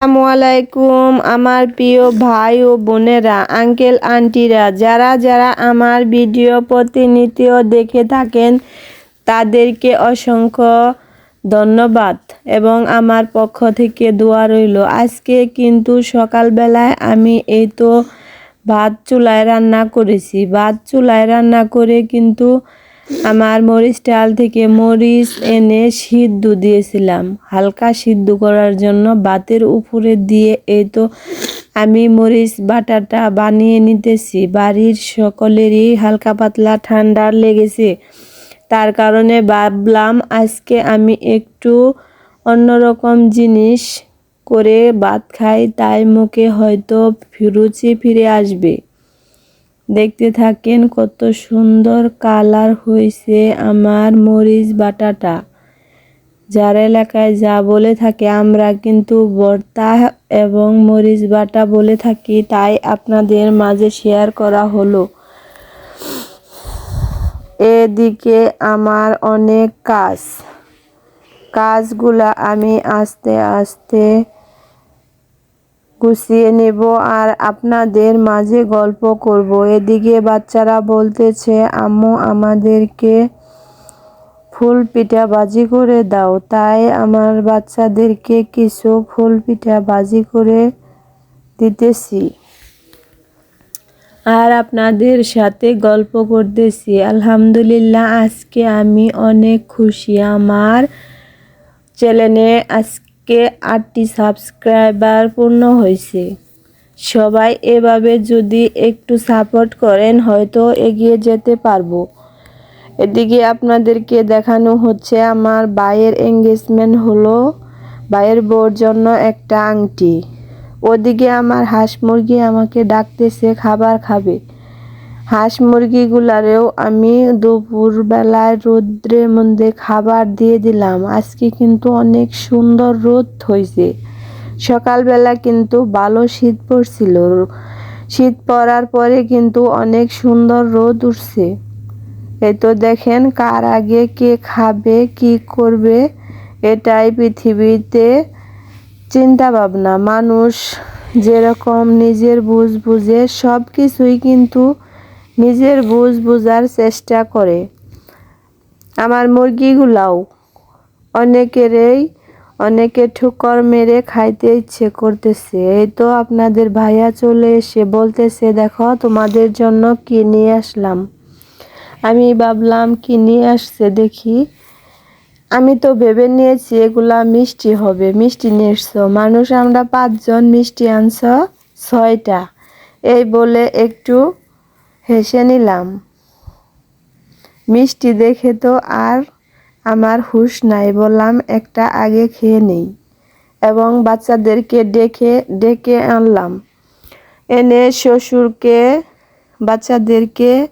আসসালামু আলাইকুম, আমার প্রিয় ভাই ও বোনেরা, আঙ্কেল, আন্টিরা, যারা যারা আমার ভিডিও প্রতিনিয়ত দেখে থাকেন, তাদেরকে অসংখ্য ধন্যবাদ এবং আমার পক্ষ থেকে দোয়া রইল। আজকে কিন্তু সকালবেলায় আমি এই তো ভাত চুলায় রান্না করেছি। ভাত চুলায় রান্না করে কিন্তু আমার মরিচ ডাল থেকে মরিচ এনে সিদ্ধ দিয়েছিলাম। হালকা সিদ্ধ করার জন্য বাতের উপরে দিয়ে এই তো আমি মরিচ বাটাটা বানিয়ে নিতেছি। বাড়ির সকলেরই হালকা পাতলা ঠান্ডা লেগেছে। তার কারণে ভাবলাম আজকে আমি একটু অন্যরকম জিনিস করে ভাত খাই, তাই মুখে হয়তো রুচি ফিরে আসবে। দেখতে থাকেন কত সুন্দর কালার হয়েছে আমার মরিচ বাটাটা। যার এলাকায় যা বলে থাকে, আমরা কিন্তু ভর্তা এবং মরিচ বাটা বলে থাকি, তাই আপনাদের মাঝে শেয়ার করা হলো। এদিকে আমার অনেক কাজ। কাজগুলা আমি আস্তে আস্তে গুছিয়ে নেব আর আপনাদের মাঝে গল্প করব। এদিকে বাচ্চারা বলতেছে, আম্মু, আমাদেরকে ফুল পিঠা বাজি করে দাও। তাই আমার বাচ্চাদেরকে কিছু ফুল পিঠা বাজি করে দিতেছি। আর আপনাদের সাথে গল্প করতেছি। আলহামদুলিল্লাহ, আজকে আমি অনেক খুশি। আমার চ্যানেলে আজকে আটটি সাবস্ক্রাইবার পূর্ণ হয়েছে। সবাই এভাবে যদি একটু সাপোর্ট করেন, হয়তো এগিয়ে যেতে পারব। এদিকে আপনাদেরকে দেখানো হচ্ছে, আমার ভাইয়ের এঙ্গেজমেন্ট হলো ভাইয়ের বউর জন্য একটা আংটি। ওদিকে আমার হাঁস মুরগি আমাকে ডাকতেছে, খাবার খাবে। হাঁস মুরগিগুলারেও আমি দুপুরবেলায় রোদ্রের মধ্যে খাবার দিয়ে দিলাম। আজকে কিন্তু অনেক সুন্দর রোদ হয়েছে সকালবেলা কিন্তু ভালো শীত পড়ছিল। শীত পড়ার পরে কিন্তু অনেক সুন্দর রোদ উঠছে। এই তো দেখেন কার আগে কে খাবে, কি করবে, এটাই পৃথিবীতে চিন্তা ভাবনা মানুষ যেরকম নিজের বুঝ বুঝে সব কিছুই কিন্তু নিজের বুঝ বোঝার চেষ্টা করে। আমার মুরগিগুলাও অনেকেরই অনেকে ঠুকর মেরে খাইতে ইচ্ছে করতেছে। এই তো আপনাদের ভাইয়া চলে এসে বলতেছে, দেখো, তোমাদের জন্য কি নিয়ে আসলাম? আমি ভাবলাম, কি নিয়ে আসছে দেখি? আমি তো ভেবে নিয়েছি, এগুলা মিষ্টি হবে, মিষ্টি নিয়ে এসছো। মানুষ, আমরা পাঁচজন মিষ্টি আনছ, ছয়টা। এই বলে একটু হেসে নিলাম। মিষ্টি দেখে তো আর আমার হুশ নাই, বললাম, একটা আগে খেয়ে নেই। এবং বাচ্চাদেরকে ডেকে ডেকে আনলাম। এনে শ্বশুরকে, বাচ্চাদেরকে